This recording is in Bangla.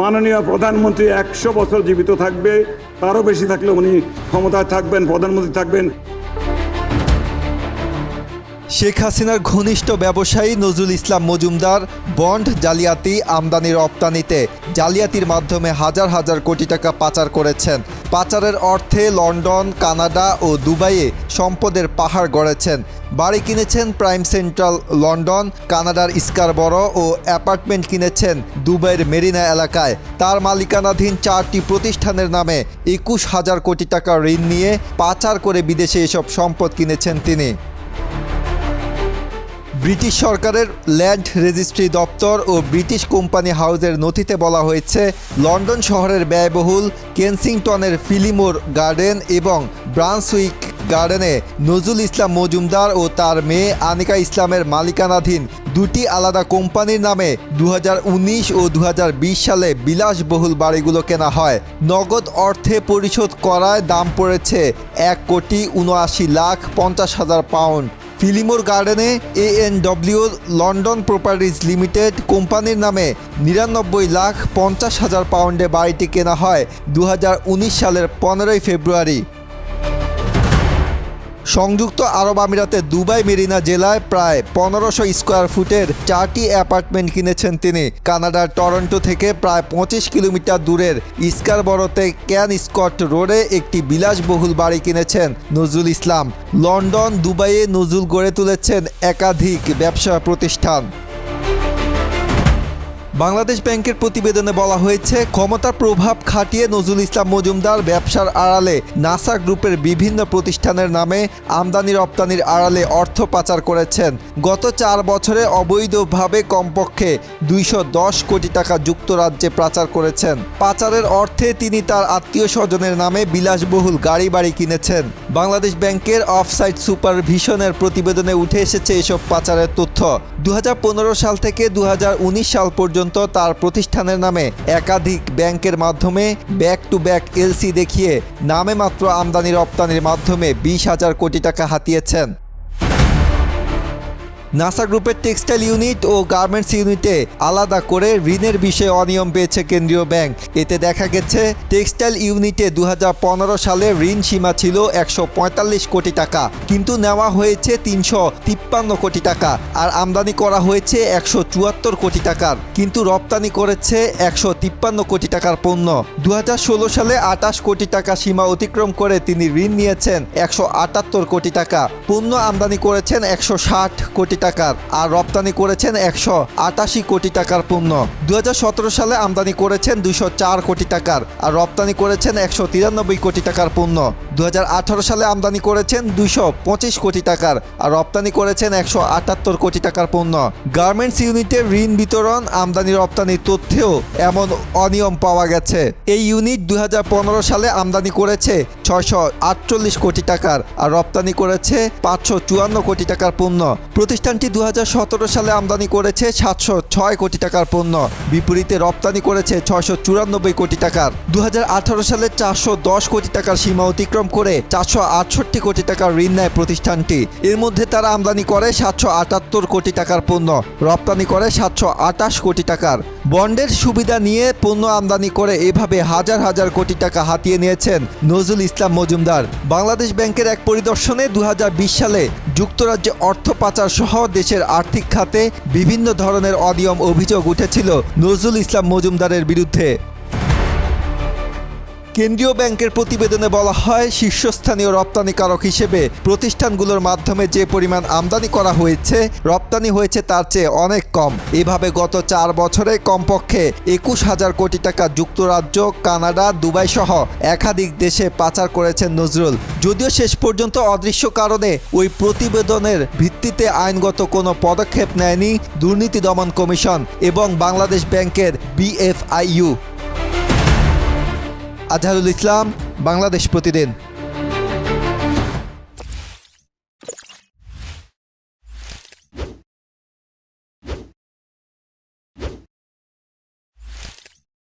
মাননীয় প্রধানমন্ত্রী একশো বছর জীবিত থাকবে, তারও বেশি থাকলে উনি ক্ষমতায় থাকবেন, প্রধানমন্ত্রী থাকবেন। শেখ হাসিনার ঘনিষ্ঠ ব্যবসায়ী নজরুল ইসলাম মজুমদার বন্ড জালিয়াতি আমদানি রপ্তানিতে জালিয়াতির মাধ্যমে হাজার হাজার কোটি টাকা পাচার করেছেন। পাচারের অর্থে লন্ডন, কানাডা ও দুবাইয়ে সম্পদের পাহাড় গড়েছেন। বাড়ি কিনেছেন প্রাইম সেন্ট্রাল লন্ডন, কানাডার স্কারবরো ও অ্যাপার্টমেন্ট কিনেছেন দুবাইয়ের মেরিনা এলাকায়। তার মালিকানাধীন চারটি প্রতিষ্ঠানের নামে একুশ হাজার কোটি টাকা ঋণ নিয়ে পাচার করে বিদেশে এসব সম্পদ কিনেছেন তিনি। ব্রিটিশ সরকারের ল্যান্ড রেজিস্ট্রি দপ্তর ও ব্রিটিশ কোম্পানি হাউজের নথিতে বলা হয়েছে, লন্ডন শহরের ব্যয়বহুল কেনসিংটনের ফিলিমোর গার্ডেন এবং ব্রান্সউইক গার্ডেনে নজরুল ইসলাম মজুমদার ও তার মেয়ে আনিকা ইসলামের মালিকানাধীন দুটি আলাদা কোম্পানির নামে দু হাজার উনিশ ও দু হাজার বিশ সালে বিলাসবহুল বাড়িগুলো কেনা হয়। নগদ অর্থে পরিশোধ করায় দাম পড়েছে এক কোটি উনআশি লাখ পঞ্চাশ হাজার পাউন্ড। ফিলিমোর গার্ডেনে এ এএনডব্লিউ লন্ডন প্রপার্টিজ লিমিটেড কোম্পানির নামে নিরানব্বই লাখ পঞ্চাশ হাজার পাউন্ডে বাড়িটি কেনা হয় দু হাজার উনিশ সালের পনেরোই ফেব্রুয়ারি। সংযুক্ত আরব আমিরাতে দুবাই মেরিনা জেলায় প্রায় পনেরোশো স্কোয়ার ফুটের চারটি অ্যাপার্টমেন্ট কিনেছেন তিনি। কানাডার টরন্টো থেকে প্রায় পঁচিশ কিলোমিটার দূরের ইস্কারবরোতে ক্যান স্কট রোডে একটি বিলাসবহুল বাড়ি কিনেছেন নজরুল ইসলাম। লন্ডন, দুবাইয়ে নজরুল গড়ে তুলেছেন একাধিক ব্যবসা প্রতিষ্ঠান। বাংলাদেশ ব্যাংকের প্রতিবেদনে বলা হয়েছে, ক্ষমতার প্রভাব খাটিয়ে নজরুল ইসলাম মজুমদার ব্যবসার আড়ালে নাসা গ্রুপের বিভিন্ন প্রতিষ্ঠানের নামে আমদানি রপ্তানির আড়ালে অর্থ পাচার করেছেন। গত চার বছরে অবৈধভাবে কমপক্ষে দুইশো দশ কোটি টাকা যুক্তরাজ্যে পাচার করেছেন। পাচারের অর্থে তিনি তার আত্মীয় স্বজনের নামে বিলাসবহুল গাড়ি বাড়ি কিনেছেন। বাংলাদেশ ব্যাংকের অফসাইট সুপারভিশনের প্রতিবেদনে উঠে এসেছে এসব পাচারের তথ্য। দু হাজার পনেরো সাল থেকে দু হাজার উনিশ সাল পর্যন্ত তার প্রতিষ্ঠানের নামে একাধিক ব্যাংকের মাধ্যমে ব্যাক টু ব্যাক এলসি দেখিয়ে নামে মাত্র আমদানি রপ্তানির মাধ্যমে বিশ হাজার কোটি টাকা হাতিয়েছেন। নাসা গ্রুপের টেক্সটাইল ইউনিট ও গার্মেন্টস ইউনিটে আলাদা করে ঋণের বিষয়ে অনিয়ম পেয়েছে কেন্দ্রীয় ব্যাংক। এতে দেখা গেছে, টেক্সটাইল ইউনিটে দুই হাজার পনেরো সালে ঋণ সীমা ছিল একশো পঁয়তাল্লিশ কোটি টাকা, কিন্তু নেওয়া হয়েছে তিনশো তিপ্পান্ন কোটি টাকা আর আমদানি করা হয়েছে একশো চুয়াত্তর কোটি টাকার, কিন্তু রপ্তানি করেছে একশো তিপ্পান্ন কোটি টাকার পণ্য। দু হাজার ষোলো সালে আটাশ কোটি টাকা সীমা অতিক্রম করে তিনি ঋণ নিয়েছেন একশো আটাত্তর কোটি টাকা, পণ্য আমদানি করেছেন একশো ষাট কোটি টাকার, আর রপ্তানি করেছেন একশো আটাশি কোটি টাকার পণ্য। দুহাজার সতেরো সালে আমদানি করেছেন দুশো চার কোটি টাকার, আর রপ্তানি করেছেন একশো তিরানব্বই কোটি টাকার পণ্য। দুহাজার আঠারো সালে আমদানি করেছেন দুইশো পঁচিশ কোটি টাকার, আর রপ্তানি করেছেন একশো আটাত্তর কোটি টাকার পণ্য। গার্মেন্টস ইউনিটের ঋণ বিতরণ, আমদানি রপ্তানির তথ্যেও এমন অনিয়ম পাওয়া গেছে। এই ইউনিট দুই হাজার পনেরো সালে আমদানি করেছে ছয়শো আটচল্লিশ কোটি টাকার আর রপ্তানি করেছে পাঁচশো চুয়ান্ন কোটি টাকার পণ্য। প্রতিষ্ঠানটি দু হাজার সতেরো সালে আমদানি করেছে সাতশো ছয় কোটি টাকার পণ্য। বিপরীতে রপ্তানি করেছে ছয়শো চুরানব্বই কোটি টাকার। দু সালে চারশো দশ কোটি টাকার সীমা অতিক্রম করে চারশো আটষট্টি কোটি টাকার ঋণ নেয় প্রতিষ্ঠানটি। এর মধ্যে তারা আমদানি করে সাতশো আটাত্তর কোটি টাকার পণ্য, রপ্তানি করে সাতশো আটাশ কোটি টাকার। বন্ডের সুবিধা নিয়ে পণ্য আমদানি করে এভাবে হাজার হাজার কোটি টাকা হাতিয়ে নিয়েছেন নজরুল ইসলাম মজুমদার, বাংলাদেশ ব্যাংকের এক পরিদর্শনে দু হাজার বিশ সালে যুক্তরাজ্যে অর্থ পাচার সহ দেশের আর্থিক খাতে বিভিন্ন ধরনের অনিয়ম অভিযোগ উঠেছিল নজরুল ইসলাম মজুমদারের বিরুদ্ধে। কেন্দ্রীয় ব্যাংকের প্রতিবেদনে বলা হয়, শীর্ষস্থানীয় রপ্তানিকারক হিসেবে প্রতিষ্ঠানগুলোর মাধ্যমে যে পরিমাণ আমদানি করা হয়েছে, রপ্তানি হয়েছে তার চেয়ে অনেক কম। এভাবে গত চার বছরে কমপক্ষে একুশ হাজার কোটি টাকা যুক্তরাজ্য, কানাডা, দুবাই সহ একাধিক দেশে পাচার করেছেন নজরুল। যদিও শেষ পর্যন্ত অদৃশ্য কারণে ওই প্রতিবেদনের ভিত্তিতে আইনগত কোনো পদক্ষেপ নেয়নি দুর্নীতি দমন কমিশন এবং বাংলাদেশ ব্যাংকের বিএফআইইউ। আজহারুল ইসলাম বাংলাদেশ প্রতিদিন।